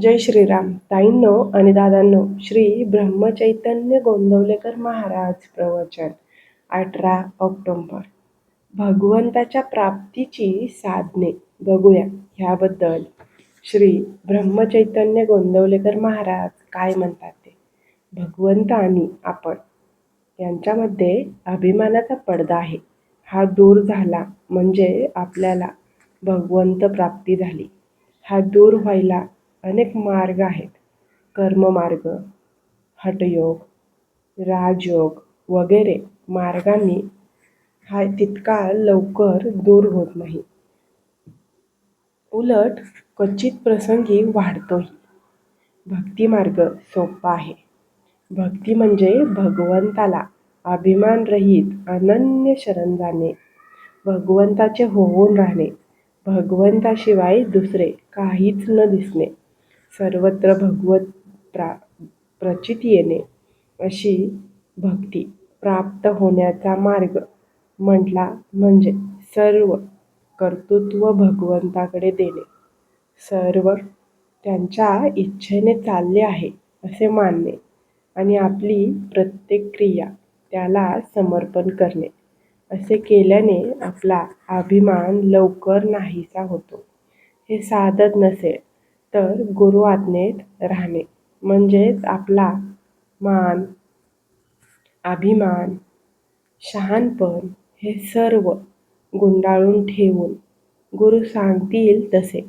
जय श्रीराम. ताईंनो आणि दादांनो श्री ब्रह्मचैतन्य गोंदवलेकर महाराज प्रवचन अठरा ऑक्टोंबर. भगवंताच्या प्राप्तीची साधने बघूया ह्याबद्दल. श्री ब्रह्मचैतन्य गोंदवलेकर महाराज काय म्हणतात ते? भगवंत आणि आपण. यांच्यामध्ये अभिमानाचा पडदा आहे. हा दूर झाला म्हणजे आपल्याला भगवंत प्राप्ती झाली. हा दूर व्हायला अनेक मार्ग आहेत. कर्ममार्ग हठयोग राजयोग वगैरे मार्गांनी हा तितका लवकर दूर होत नाही. उलट क्वचित प्रसंगी वाढतोही. भक्तिमार्ग सोपा आहे. भक्ती म्हणजे भगवंताला अभिमानरहित अनन्य शरण जाणे भगवंताचे होऊन राहणे भगवंताशिवाय दुसरे काहीच न दिसणे. सर्वत्र भगवत प्रा प्रचित येणे अशी भक्ती प्राप्त होण्याचा मार्ग म्हटला म्हणजे सर्व कर्तृत्व भगवंताकडे देणे. सर्व त्यांच्या इच्छेने चालले आहे असे मानणे आणि आपली प्रत्येक क्रिया त्याला समर्पण करणे. असे केल्याने आपला अभिमान लवकर नाहीसा होतो. हे साधत नसेल. तर गुरु आज्ञेत राहणे. म्हणजेच आपला मान अभिमान शहाणपण हे सर्व गुंडाळून ठेवून गुरु सांगतील तसे.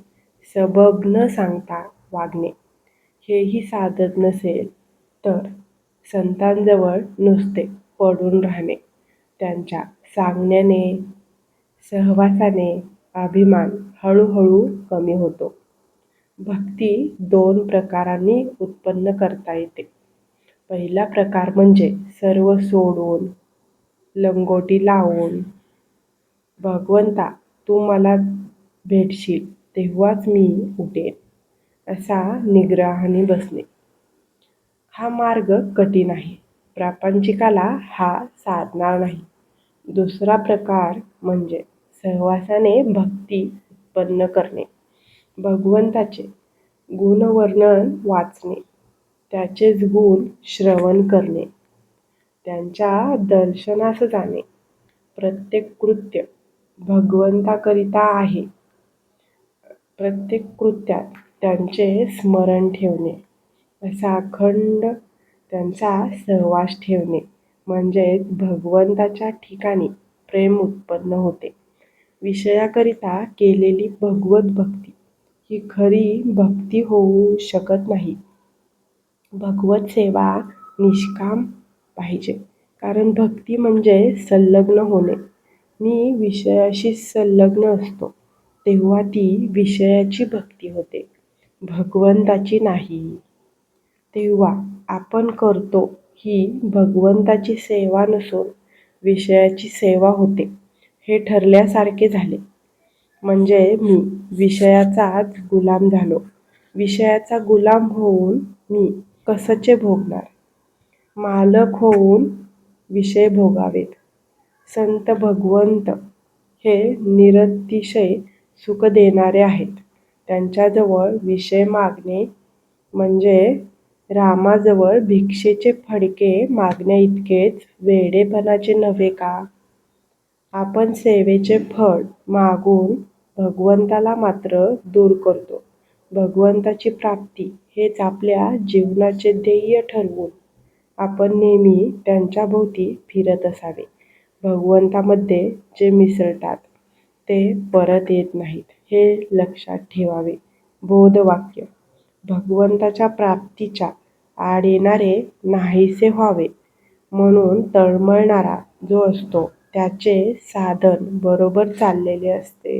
सबब न सांगता वागणे. हेही साधत नसेल तर संतांजवळ नुसते पडून राहणे. त्यांच्या सांगण्याने सहवासाने अभिमान हळूहळू कमी होतो. भक्ती दोन प्रकारांनी उत्पन्न करता येते. पहिला प्रकार म्हणजे सर्व सोडून लंगोटी लावून भगवंता तू मला भेटशील तेव्हाच मी उठेन असा निग्रहाने बसणे. हा मार्ग कठीण आहे. प्रापंचिकाला हा साधणार नाही. दुसरा प्रकार म्हणजे सहवासाने भक्ती उत्पन्न करणे. भगवंताचे गुणवर्णन वाचणे त्याचेच गुण श्रवण करणे त्यांच्या दर्शनास जाणे. प्रत्येक कृत्य भगवंताकरिता आहे. प्रत्येक कृत्यात त्यांचे स्मरण ठेवणे असा अखंड त्यांचा सहवास ठेवणे. म्हणजेच भगवंताच्या ठिकाणी प्रेम उत्पन्न होते. विषयाकरिता केलेली भगवत भक्ती ही खरी भक्ती होऊ शकत नाही. भगवत सेवा निष्काम पाहिजे. कारण भक्ती म्हणजे संलग्न होणे. मी विषयाशी संलग्न असतो तेव्हा ती विषयाची भक्ती होते. भगवंताची नाही. तेव्हा आपण करतो ही भगवंताची सेवा नसून विषयाची सेवा होते. हे ठरल्यासारखे झाले. म्हणजे मी. विषयाचाच गुलाम झालो. विषयाचा गुलाम होऊन मी कसचे भोगणार? मालक होऊन विषय भोगावेत. संत भगवंत हे निरतिशय सुख देणारे आहेत. त्यांच्याजवळ विषय मागणे म्हणजे रामाजवळ भिक्षेचे फडके मागण्या इतकेच वेडेपणाचे नव्हे का? आपण सेवेचे फळ मागून भगवंताला मात्र दूर करतो. भगवंताची प्राप्ती हेच आपल्या जीवनाचे ध्येय ठरवून आपण नेहमी त्यांच्याभोवती फिरत असावे. भगवंतामध्ये जे मिसळतात ते परत येत नाहीत हे लक्षात ठेवावे. बोधवाक्य. भगवंताच्या प्राप्तीच्या आड येणारे नाहीसे व्हावे म्हणून तळमळणारा जो असतो त्याचे साधन बरोबर चाललेले असते.